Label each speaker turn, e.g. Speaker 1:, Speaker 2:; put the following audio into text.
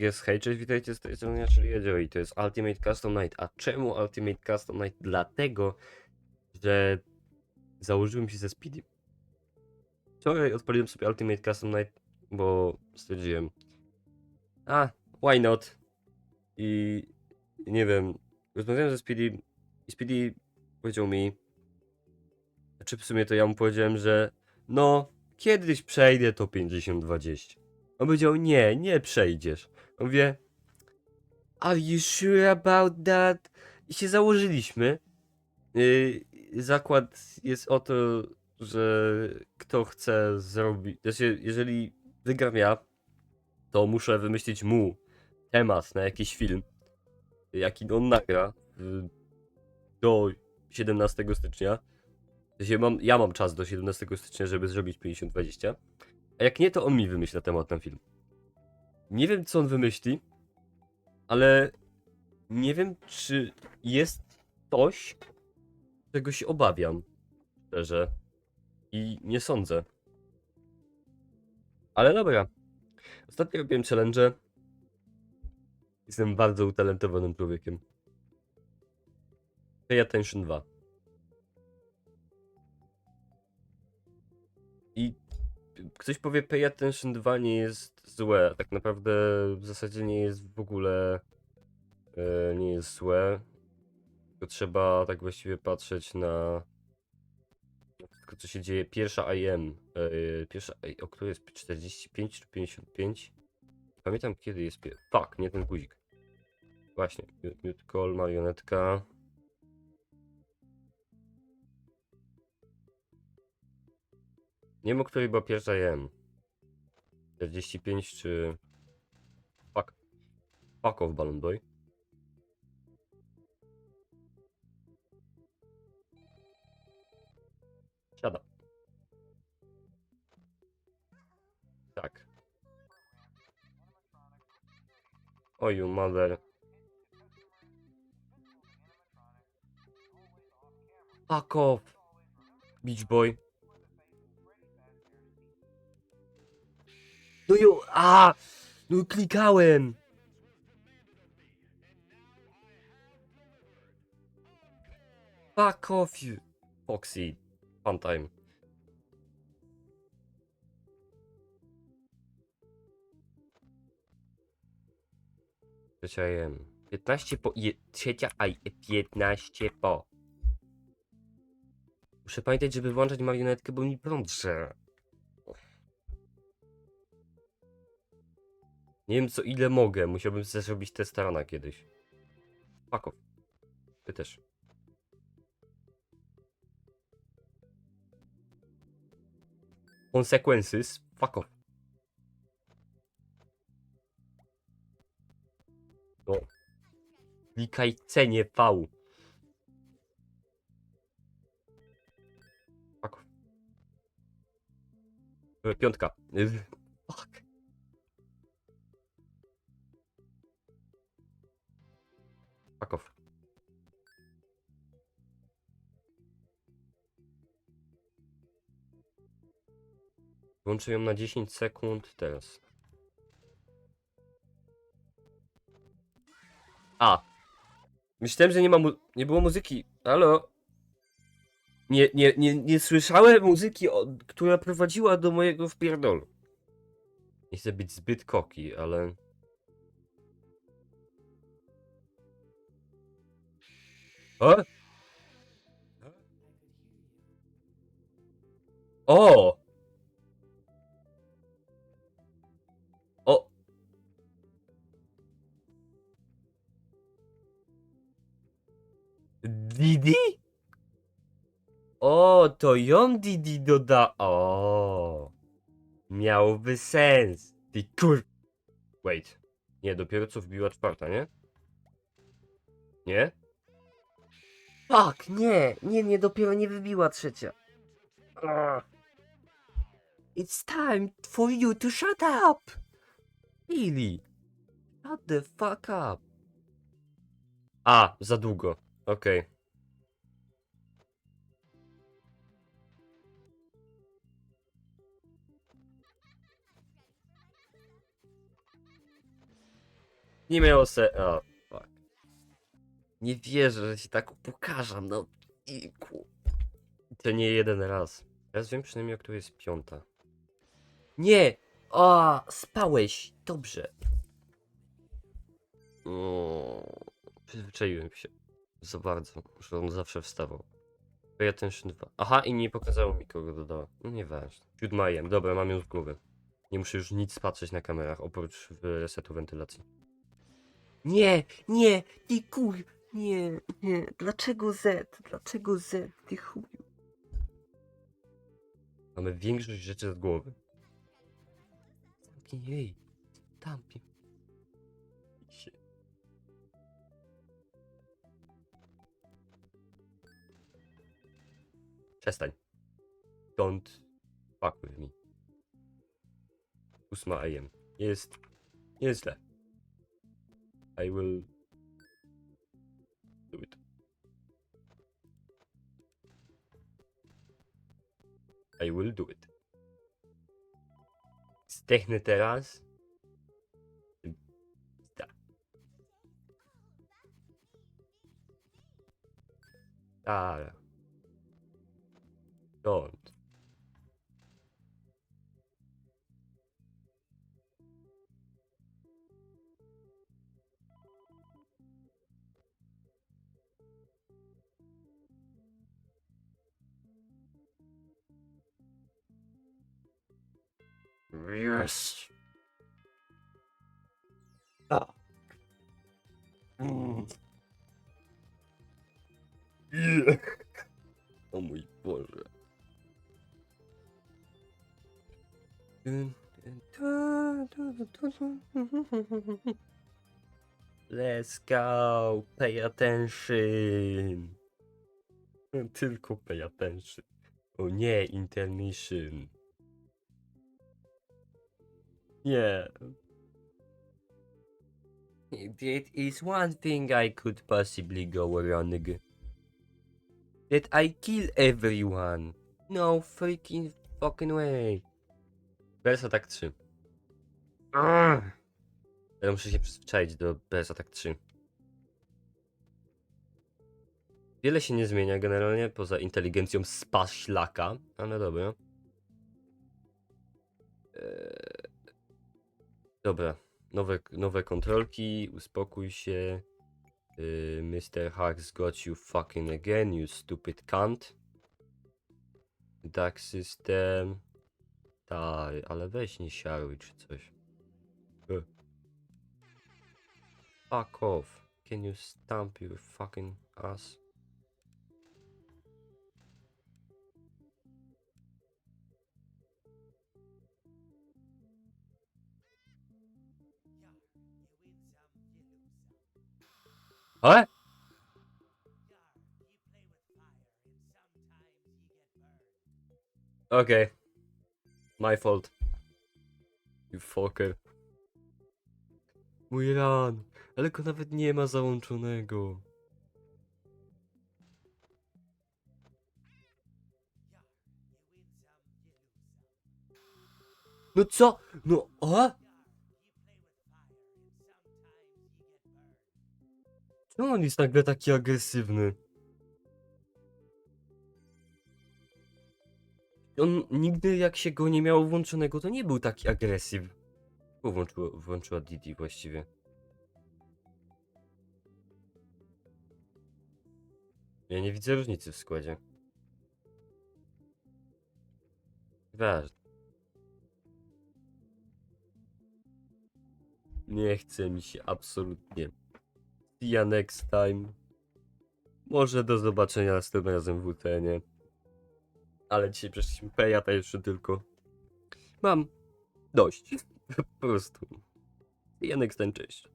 Speaker 1: Jest, hej, cześć, witajcie z tej strony, ja, czyli Edzio i to jest Ultimate Custom Night. A czemu Ultimate Custom Night? Dlatego, że założyłem się ze Speedy. Wczoraj odpaliłem sobie Ultimate Custom Night, bo stwierdziłem, a, why not? I nie wiem, rozmawiałem ze Speedy i Speedy powiedział mi, czy w sumie to ja mu powiedziałem, że no, kiedyś przejdę to 50-20. On powiedział, nie, nie przejdziesz. Mówię, are you sure about that? I się założyliśmy. Yy, zakład jest o to, że kto chce zrobić, znaczy, jeżeli wygram ja, to muszę wymyślić mu temat na jakiś film, jaki on nagra y, do 17 stycznia. Sensie mam, ja mam czas do 17 stycznia, żeby zrobić 50-20. A jak nie, to on mi wymyśla temat na film. Nie wiem, co on wymyśli, ale nie wiem, czy jest coś, czego się obawiam. Szczerze. I nie sądzę. Ale dobra. Ostatnio robiłem challenge. Jestem bardzo utalentowanym człowiekiem. Pay Attention 2. ktoś powie Pay Attention 2 nie jest złe. Tak naprawdę w zasadzie nie jest w ogóle e, nie jest złe. Tylko trzeba tak właściwie patrzeć na wszystko co się dzieje. Pierwsza IM. E, pierwsza o której jest 45 czy 55? Nie Pamiętam kiedy jest pier... Fuck, nie ten guzik. Właśnie. Mute call, marionetka. Nie o której była pierwsza IM. 45 czy... Fuck. Fuck off, Balloon Boy. Siada. Tak. O you mother. Fuck off. Beach boy. No ju, a, no klikałem. Fuck off you. Foxy. Fun time. Trzecia jem. 15 po... Je, trzecia, a je- 15 po. Muszę pamiętać, żeby włączać marionetkę, bo mi prąd drze. Nie wiem co ile mogę, musiałbym zrobić test rana kiedyś. Off. Ty też. Consequences. Fuck off. No. Klikaj cenie V. E, Piątka. Włączę ją na 10 sekund teraz. A. Myślałem, że nie ma nie było muzyki. Halo? Nie, nie, nie, nie słyszałem muzyki, która prowadziła do mojego wpierdolu. Nie chcę być zbyt koki, ale... O! O! O! Didi? O, to ją Didi doda... O, Miałoby sens. Ty kur... Wait. Nie, dopiero co wbiła czwarta, nie? Nie? Fuck, nie, nie, nie, dopiero nie wybiła trzecia. It's time for you to shut up! Really? Shut the fuck up. A, za długo. Okej. Nie miało se... O, fuck. Nie wierzę, że ci tak pokażam, no. I ku... To nie jeden raz. Teraz wiem przynajmniej, o której jest piąta. Nie! O, spałeś! Dobrze. O, przyzwyczaiłem się. Za bardzo, że on zawsze wstawał. Pay attention 2. Aha, i nie pokazało mi kogo dodała. No nieważne. Siódma jem. Dobra, mam ją z głowy. Nie muszę już nic patrzeć na kamerach, oprócz w resetu wentylacji. Nie, nie, ty kur... Nie, nie. Dlaczego Z? Dlaczego Z? Ty chuju. Mamy większość rzeczy z głowy. Zamknij jej. Tampi. się. Przestań. Don't fuck with me. 8 AM. Jest. Jest źle. I will I will do it. Zdechnę teraz. Tak. Tak. Don't. Yes. Ah. Mm. Yeah. O mój Boże. Let's go, pay attention. Tylko pay attention. O nie, intermission. Yeah. That is one thing I could possibly go wrong. That I kill everyone. No freaking fucking way. BS Attack 3. Ugh. Ja muszę się przyzwyczaić do BS Attack 3. Wiele się nie zmienia generalnie, poza inteligencją spaślaka, ale dobra. Eee, Dobra, nowe, nowe kontrolki, uspokój się. Yy, Mr. Hacks got you fucking again, you stupid cunt. Dark system. Tak, ale weź nie siaruj czy coś. E. Fuck off. Can you stamp your fucking ass? What? Okay. My fault. You fucker. Mój ran, ale go nawet nie ma załączonego. No co? No, a? Czemu on jest nagle taki agresywny? On nigdy jak się go nie miało włączonego, to nie był taki agresyw. Bo włączyła Didi właściwie. Ja nie widzę różnicy w składzie. Ważne. Nie chce mi się absolutnie. See ya next time. Może do zobaczenia następnym razem w WTN-ie. Ale dzisiaj przeszliśmy Peja, to jeszcze tylko. Mam dość. po prostu. See ya next time, cześć.